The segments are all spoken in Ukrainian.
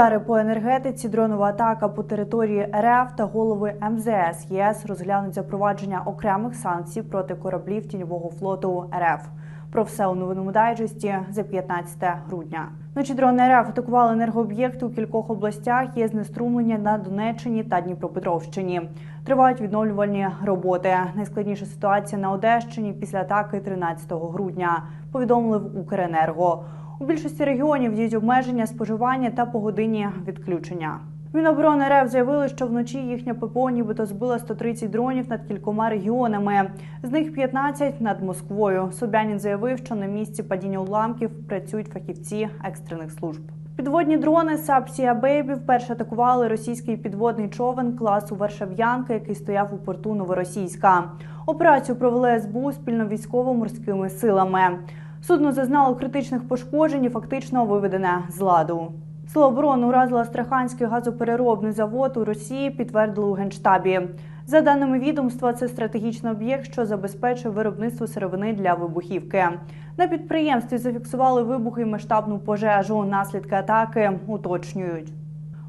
Удари по енергетиці, дронова атака по території РФ та голови МЗС ЄС розглянуть запровадження окремих санкцій проти кораблів тіньового флоту РФ. Про все у новинному дайджесті за 15 грудня. Вночі дрони РФ атакували енергооб'єкти у кількох областях. Є знеструмлення на Донеччині та Дніпропетровщині. Тривають відновлювальні роботи. Найскладніша ситуація на Одещині після атаки 13 грудня. Повідомили в Укренерго. У більшості регіонів діють обмеження споживання та погодинні відключення. Міноборони РФ заявили, що вночі їхня ППО нібито збила 130 дронів над кількома регіонами. З них 15 над Москвою. Собянін заявив, що на місці падіння уламків працюють фахівці екстрених служб. Підводні дрони Сапсія Бейбі вперше атакували російський підводний човен класу Варшав'янка, який стояв у порту Новоросійська. Операцію провели СБУ спільно військово-морськими силами. Судно зазнало критичних пошкоджень і фактично виведене з ладу. Сила оборони уразила Астраханський газопереробний завод у Росії, підтвердили у генштабі. За даними відомства, це стратегічний об'єкт, що забезпечує виробництво сировини для вибухівки. На підприємстві зафіксували вибухи і масштабну пожежу. Наслідки атаки уточнюють.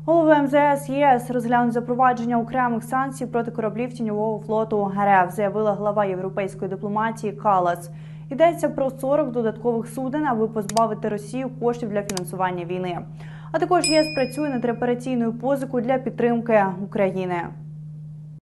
Голови МЗС ЄС розглянуть запровадження окремих санкцій проти кораблів тіньового флоту РФ, заявила глава європейської дипломатії Калас. Йдеться про 40 додаткових суден, аби позбавити Росію коштів для фінансування війни. А також ЄС працює над репараційною позикою для підтримки України.